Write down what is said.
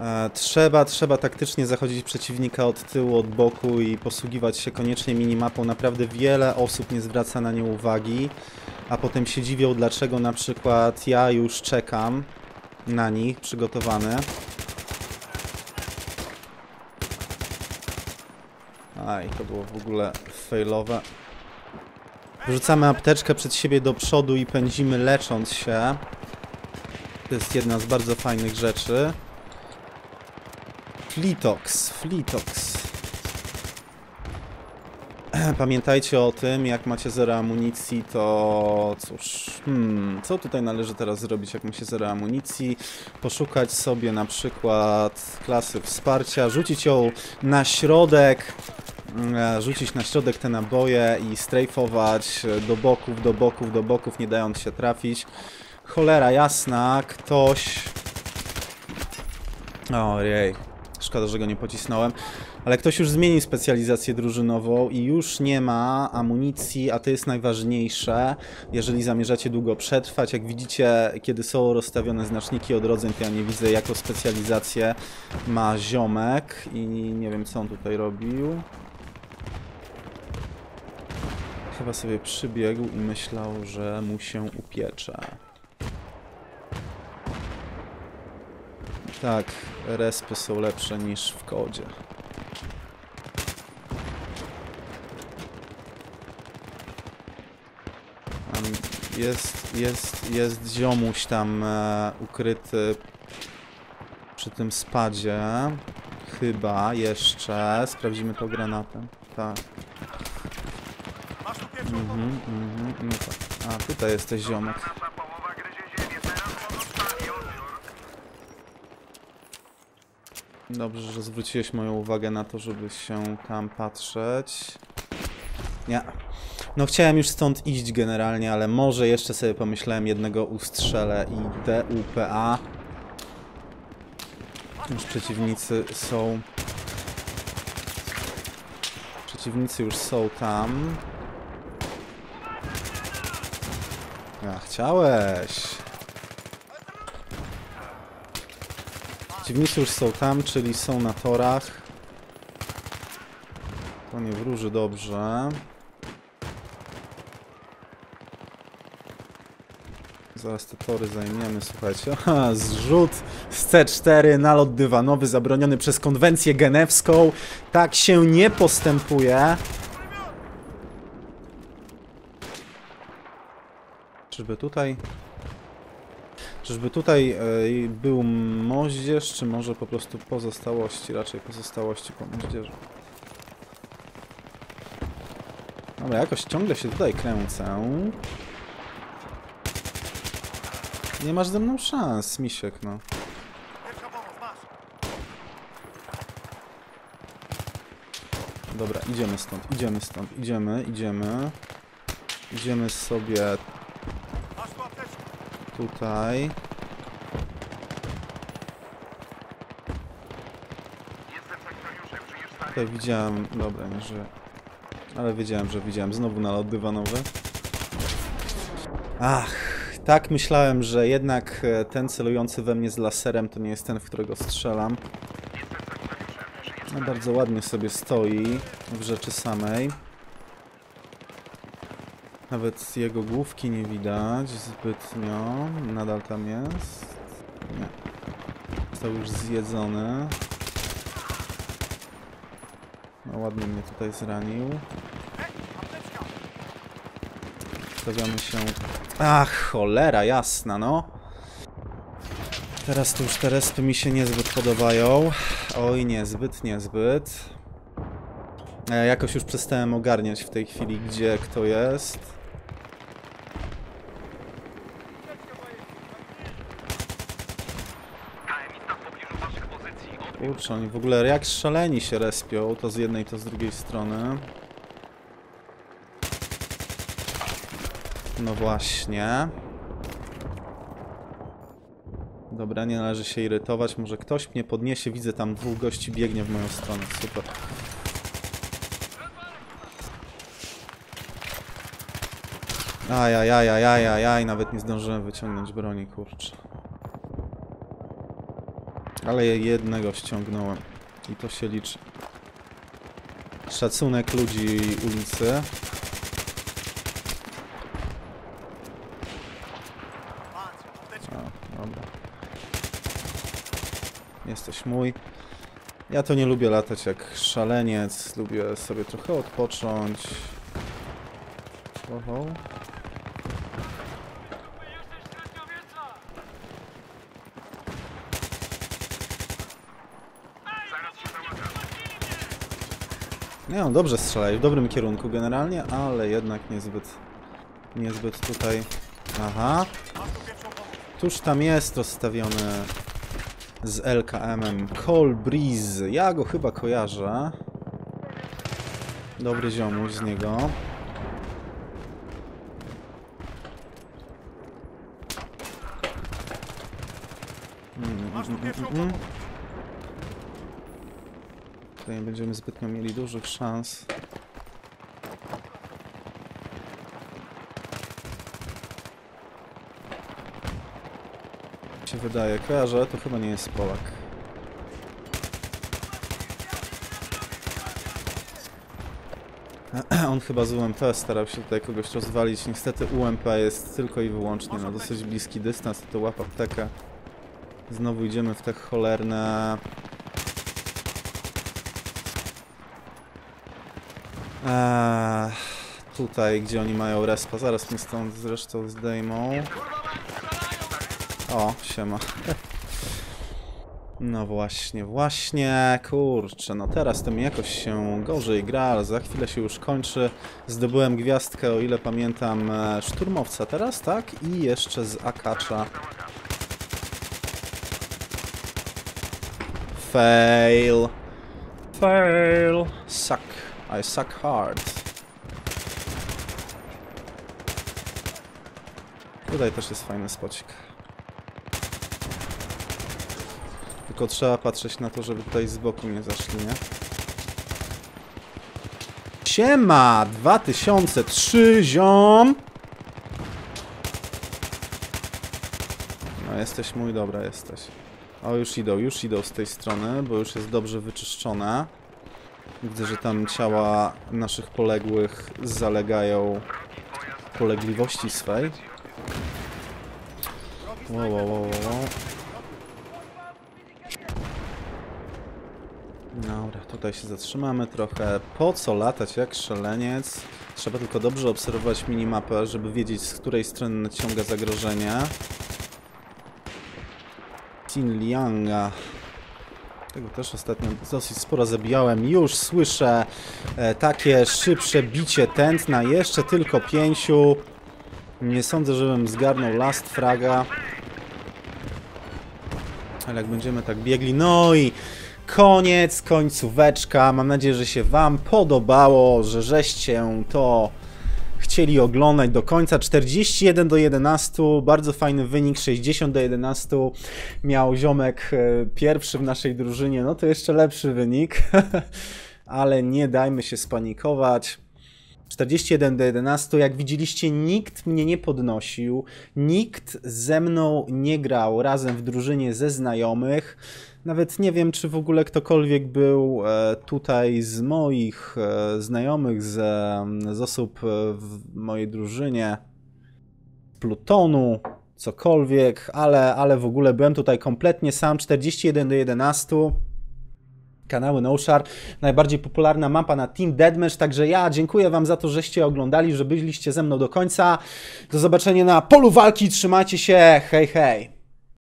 E, Trzeba, trzeba taktycznie zachodzić przeciwnika od tyłu, od boku i posługiwać się koniecznie minimapą. Naprawdę wiele osób nie zwraca na nią uwagi, a potem się dziwią, dlaczego na przykład ja już czekam na nich, przygotowany. Aj, to było w ogóle failowe. Wrzucamy apteczkę przed siebie do przodu i pędzimy lecząc się. To jest jedna z bardzo fajnych rzeczy. Flitox, Flitox. Pamiętajcie o tym, jak macie zero amunicji, to cóż, hmm, co tutaj należy teraz zrobić, jak ma się zero amunicji? Poszukać sobie na przykład klasy wsparcia, rzucić ją na środek, e, rzucić na środek te naboje i strajfować do boków, do boków, do boków, nie dając się trafić. Cholera jasna, ktoś... Ojej, szkoda, że go nie pocisnąłem. Ale ktoś już zmienił specjalizację drużynową i już nie ma amunicji, a to jest najważniejsze, jeżeli zamierzacie długo przetrwać. Jak widzicie, kiedy są rozstawione znaczniki odrodzeń, to ja nie widzę, jaką specjalizację ma ziomek i nie wiem, co on tutaj robił. Chyba sobie przybiegł i myślał, że mu się upiecze. Tak, respy są lepsze niż w kodzie. Tam jest, jest, jest ziomuś tam e, ukryty przy tym spadzie. Chyba jeszcze. Sprawdzimy to granatem. Tak. Mhm, mhm, no tak. A, tutaj jesteś ziomek. Dobrze, że zwróciłeś moją uwagę na to, żeby się tam patrzeć. Nie. No chciałem już stąd iść generalnie, ale może jeszcze sobie pomyślałem jednego ustrzelę i DUPA. Już przeciwnicy są... Przeciwnicy już są tam. A, chciałeś. Przeciwnicy już są tam, czyli są na torach. To nie wróży dobrze. Zaraz te tory zajmiemy, słuchajcie. Aha, zrzut z C4, nalot dywanowy zabroniony przez konwencję genewską. Tak się nie postępuje. Czyżby tutaj... Czyżby tutaj e, był moździerz, czy może po prostu pozostałości? Raczej pozostałości po moździerzu. Dobra, jakoś ciągle się tutaj kręcę. Nie masz ze mną szans, misiek, no. Dobra, idziemy stąd, idziemy stąd, idziemy, idziemy. Idziemy sobie. Tutaj. Tutaj widziałem, dobra, nie żyję. Ale wiedziałem, że widziałem znowu nalot dywanowy. Ach, tak myślałem, że jednak e, ten celujący we mnie z laserem to nie jest ten, w którego strzelam. No, bardzo ładnie sobie stoi w rzeczy samej. Nawet jego główki nie widać zbytnio. Nadal tam jest. Nie. Został już zjedzony. No ładnie mnie tutaj zranił. Stawiamy się... Ach, cholera jasna, no. Teraz to już te respy mi się niezbyt podobają. Oj, niezbyt, niezbyt. E, jakoś już przestałem ogarniać w tej chwili, gdzie kto jest. Kurczę, oni w ogóle jak szaleni się respią, to z jednej, to z drugiej strony. No właśnie. Dobra, nie należy się irytować. Może ktoś mnie podniesie. Widzę tam dwóch gości biegnie w moją stronę. Super. Ajajajajajajaj, nawet nie zdążyłem wyciągnąć broni, kurczę. Ale jednego ściągnąłem. I to się liczy. Szacunek ludzi ulicy. A, dobra. Jesteś mój. Ja to nie lubię latać jak szaleniec. Lubię sobie trochę odpocząć. Oho. Nie, on dobrze strzela w dobrym kierunku generalnie, ale jednak niezbyt, niezbyt tutaj. Aha. Tuż tam jest rozstawiony z LKM-em Cole Breeze. Ja go chyba kojarzę. Dobry ziomuś z niego. Mm, mm, mm, mm, mm. Tutaj nie będziemy zbytnio mieli dużych szans. Się wydaje, kojarzę, to chyba nie jest Polak. On chyba z UMP starał się tutaj kogoś rozwalić. Niestety UMP jest tylko i wyłącznie na dosyć bliski dystans, to łap aptekę. Znowu idziemy w te cholerne Eee, tutaj, gdzie oni mają respa. Zaraz mnie stąd zresztą zdejmą. O, siema. No właśnie, właśnie, kurczę, no teraz to mi jakoś się gorzej gra, ale za chwilę się już kończy. Zdobyłem gwiazdkę, o ile pamiętam, e, szturmowca teraz, tak? I jeszcze z akacza. Fail. Fail. Suck. I suck hard. Tutaj też jest fajny spocik. Tylko trzeba patrzeć na to, żeby tutaj z boku nie zaszli, nie? Siema! 2003 ziom! No jesteś mój, dobra jesteś. O, już idą, już idą z tej strony, bo już jest dobrze wyczyszczone. Widzę, że tam ciała naszych poległych zalegają polegliwości swej. Wow, wow, wow. Dobra, tutaj się zatrzymamy trochę. Po co latać jak szaleniec? Trzeba tylko dobrze obserwować minimapę, żeby wiedzieć z której strony nadciąga zagrożenie. Tin Lianga. Tego też ostatnio dosyć sporo zabijałem. Już słyszę e, takie szybsze bicie tętna. Jeszcze tylko pięciu. Nie sądzę, żebym zgarnął last fraga. Ale jak będziemy tak biegli... No i koniec, końcóweczka. Mam nadzieję, że się Wam podobało, że żeście to chcieli oglądać do końca. 41 do 11, bardzo fajny wynik, 60 do 11 miał ziomek e, pierwszy w naszej drużynie, no to jeszcze lepszy wynik, ale nie dajmy się spanikować. 41 do 11, jak widzieliście, nikt mnie nie podnosił, nikt ze mną nie grał razem w drużynie ze znajomych. Nawet nie wiem, czy w ogóle ktokolwiek był e, tutaj z moich e, znajomych, z, z osób e, w mojej drużynie, Plutonu, cokolwiek, ale, ale w ogóle byłem tutaj kompletnie sam, 41 do 11 kanały NoShar, najbardziej popularna mapa na Team Deadmatch, także ja dziękuję Wam za to, żeście oglądali, że byliście ze mną do końca. Do zobaczenia na polu walki, trzymajcie się, hej hej!